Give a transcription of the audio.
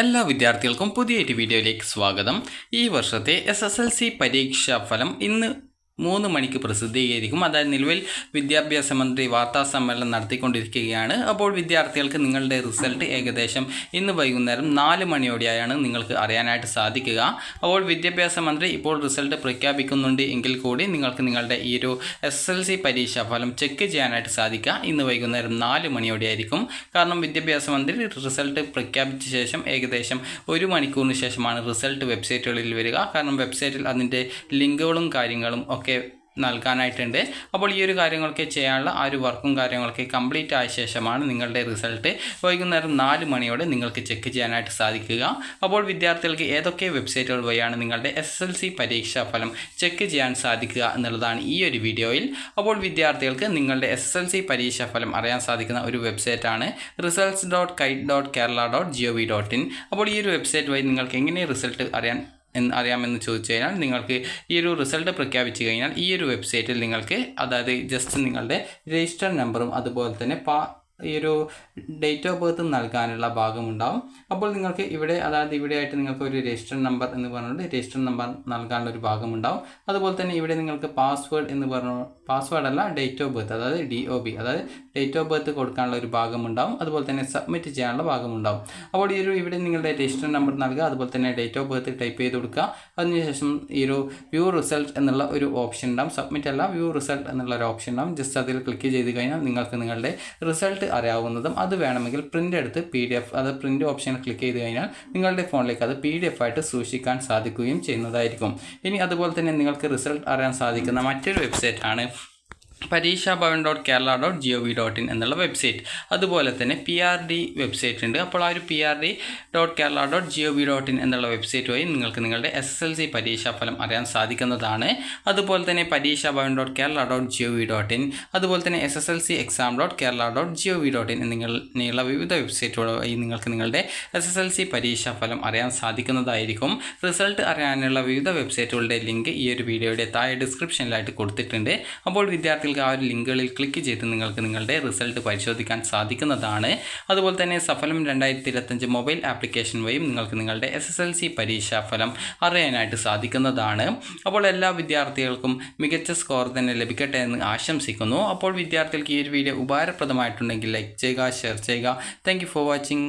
എല്ലാ വിദ്യാർത്ഥികൾക്കും പുതിയൊരു വീഡിയോയിലേക്ക് സ്വാഗതം. ഈ വർഷത്തെ എസ് എസ് എൽ സി പരീക്ഷാ ഫലം ഇന്ന് മൂന്ന് മണിക്ക് പ്രസിദ്ധീകരിക്കും. അതായത് നിലവിൽ വിദ്യാഭ്യാസ മന്ത്രി വാർത്താ സമ്മേളനം നടത്തിക്കൊണ്ടിരിക്കുകയാണ്. അപ്പോൾ വിദ്യാർത്ഥികൾക്ക് നിങ്ങളുടെ റിസൾട്ട് ഏകദേശം ഇന്ന് വൈകുന്നേരം നാല് മണിയോടെയാണ് നിങ്ങൾക്ക് അറിയാനായിട്ട് സാധിക്കുക. അപ്പോൾ വിദ്യാഭ്യാസ മന്ത്രി ഇപ്പോൾ റിസൾട്ട് പ്രഖ്യാപിക്കുന്നുണ്ട് എങ്കിൽ കൂടി നിങ്ങൾക്ക് നിങ്ങളുടെ ഈ ഒരു എസ് എൽ സി പരീക്ഷാ ഫലം ചെക്ക് ചെയ്യാനായിട്ട് സാധിക്കുക. ഇന്ന് വൈകുന്നേരം നാല് മണിയോടെയായിരിക്കും. കാരണം വിദ്യാഭ്യാസ മന്ത്രി റിസൾട്ട് പ്രഖ്യാപിച്ച ശേഷം ഏകദേശം ഒരു മണിക്കൂറിന് ശേഷമാണ് റിസൾട്ട് വെബ്സൈറ്റുകളിൽ വരിക. കാരണം വെബ്സൈറ്റിൽ അതിന്റെ ലിങ്കുകളും കാര്യങ്ങളും ഒക്കെ നൽകാനായിട്ടുണ്ട്. അപ്പോൾ ഈ ഒരു കാര്യങ്ങളൊക്കെ ചെയ്യാനുള്ള ആ ഒരു വർക്കും കാര്യങ്ങളൊക്കെ കംപ്ലീറ്റ് ആയ ശേഷമാണ് നിങ്ങളുടെ റിസൾട്ട്. വൈകുന്നേരം നാല് മണിയോടെ നിങ്ങൾക്ക് ചെക്ക് ചെയ്യാനായിട്ട് സാധിക്കുക. അപ്പോൾ വിദ്യാർത്ഥികൾക്ക് ഏതൊക്കെ വെബ്സൈറ്റുകൾ വഴിയാണ് നിങ്ങളുടെ എസ് എൽ സി പരീക്ഷാ ഫലം ചെക്ക് ചെയ്യാൻ സാധിക്കുക എന്നുള്ളതാണ് ഈ ഒരു വീഡിയോയിൽ. അപ്പോൾ വിദ്യാർത്ഥികൾക്ക് നിങ്ങളുടെ എസ് എൽ സി പരീക്ഷാ ഫലം അറിയാൻ സാധിക്കുന്ന ഒരു വെബ്സൈറ്റാണ് results dot kite dot Kerala dot G O V dot in അപ്പോൾ ഈ ഒരു വെബ്സൈറ്റ് വഴി നിങ്ങൾക്ക് എങ്ങനെ റിസൾട്ട് അറിയാൻ എന്ന് അറിയാമെന്ന് ചോദിച്ചു കഴിഞ്ഞാൽ നിങ്ങൾക്ക് ഈ ഒരു റിസൾട്ട് പ്രഖ്യാപിച്ചു കഴിഞ്ഞാൽ ഈ ഒരു വെബ്സൈറ്റിൽ നിങ്ങൾക്ക് അതായത് ജസ്റ്റ് നിങ്ങളുടെ രജിസ്റ്റർ നമ്പറും അതുപോലെ തന്നെ പാ ഈ ഒരു ഡേറ്റ് ഓഫ് ബർത്ത് നൽകാനുള്ള ഭാഗമുണ്ടാവും അപ്പോൾ നിങ്ങൾക്ക് ഇവിടെ അതായത് ഇവിടെ ആയിട്ട് നിങ്ങൾക്ക് ഒരു രജിസ്റ്റർ നമ്പർ എന്ന് പറഞ്ഞുകൊണ്ട് രജിസ്റ്റർ നമ്പർ നൽകാനുള്ള ഒരു ഭാഗമുണ്ടാവും അതുപോലെ തന്നെ ഇവിടെ നിങ്ങൾക്ക് പാസ്വേഡ് എന്ന് പറഞ്ഞു പാസ്വേഡ് അല്ല ഡേറ്റ് ഓഫ് ബർത്ത് അതായത് ഡി ഒ ബി അതായത് ഡേറ്റ് ഓഫ് ബർത്ത് കൊടുക്കാനുള്ള ഒരു ഭാഗമുണ്ടാവും. അതുപോലെ തന്നെ സബ്മിറ്റ് ചെയ്യാനുള്ള ഭാഗമുണ്ടാവും. അപ്പോൾ ഈ ഒരു ഇവിടെ നിങ്ങളുടെ രജിസ്റ്റർ നമ്പർ നൽകുക. അതുപോലെ തന്നെ ഡേറ്റ് ഓഫ് ബർത്ത് ടൈപ്പ് ചെയ്ത് കൊടുക്കുക. അതിനുശേഷം ഈ ഒരു വ്യൂ റിസൾട്ട് എന്നുള്ള ഒരു ഓപ്ഷൻ ഉണ്ടാവും. സബ്മിറ്റ് അല്ല വ്യൂ റിസൾട്ട് എന്നുള്ള ഒരു ഓപ്ഷൻ ഉണ്ടാവും. ജസ്റ്റ് അതിൽ ക്ലിക്ക് ചെയ്ത് കഴിഞ്ഞാൽ നിങ്ങൾക്ക് നിങ്ങളുടെ റിസൾട്ട് അറിയാവുന്നതും അത് വേണമെങ്കിൽ പ്രിന്റ് എടുത്ത് പി ഡി എഫ് അത് പ്രിന്റ് ഓപ്ഷൻ ക്ലിക്ക് ചെയ്ത് കഴിഞ്ഞാൽ നിങ്ങളുടെ ഫോണിലേക്ക് അത് പി ഡി എഫ് ആയിട്ട് സൂക്ഷിക്കാൻ സാധിക്കുകയും ചെയ്യുന്നതായിരിക്കും. ഇനി അതുപോലെ തന്നെ നിങ്ങൾക്ക് റിസൾട്ട് അറിയാൻ സാധിക്കുന്ന മറ്റൊരു വെബ്സൈറ്റ് ആണ് Pareeksha Bhavan dot Kerala dot G O V dot in എന്നുള്ള വെബ്സൈറ്റ് അതുപോലെ തന്നെ പി ആർ ഡി വെബ്സൈറ്റ് ഉണ്ട്. അപ്പോൾ ആ ഒരു P R D dot Kerala dot G O V dot in എന്നുള്ള വെബ്സൈറ്റ് വഴി നിങ്ങൾക്ക് നിങ്ങളുടെ എസ് എസ് എൽ സി പരീക്ഷാ ഫലം അറിയാൻ സാധിക്കുന്നതാണ്. അതുപോലെ തന്നെ Pareeksha Bhavan dot Kerala dot G O V dot in അതുപോലെ തന്നെ S S L C exam dot Kerala dot G O V dot in എന്നിങ്ങനെയുള്ള വിവിധ വെബ്സൈറ്റുകൾ വഴി നിങ്ങൾക്ക് നിങ്ങളുടെ എസ് എസ് എൽ സി പരീക്ഷാ ഫലം അറിയാൻ സാധിക്കുന്നതായിരിക്കും. റിസൾട്ട് അറിയാനുള്ള വിവിധ വെബ്സൈറ്റുകളുടെ ലിങ്ക് ഈ ഒരു വീഡിയോയുടെ താഴെ ഡിസ്ക്രിപ്ഷനിലായിട്ട് കൊടുത്തിട്ടുണ്ട്. അപ്പോൾ വിദ്യാർത്ഥികൾക്ക് ആ ഒരു ലിങ്കുകളിൽ ക്ലിക്ക് ചെയ്ത് നിങ്ങൾക്ക് നിങ്ങളുടെ റിസൾട്ട് പരിശോധിക്കാൻ സാധിക്കുന്നതാണ്. അതുപോലെ തന്നെ സഫലം രണ്ടായിരത്തി ഇരുപത്തഞ്ച് മൊബൈൽ ആപ്ലിക്കേഷൻ വഴിയും നിങ്ങൾക്ക് നിങ്ങളുടെ എസ് എസ് എൽ സി പരീക്ഷാ ഫലം അറിയാനായിട്ട് സാധിക്കുന്നതാണ്. അപ്പോൾ എല്ലാ വിദ്യാർത്ഥികൾക്കും മികച്ച സ്കോർ തന്നെ ലഭിക്കട്ടെ എന്ന് ആശംസിക്കുന്നു. അപ്പോൾ വിദ്യാർത്ഥികൾക്ക് ഈ ഒരു വീഡിയോ ഉപകാരപ്രദമായിട്ടുണ്ടെങ്കിൽ ലൈക്ക് ചെയ്യുക ഷെയർ ചെയ്യുക. Thank for watching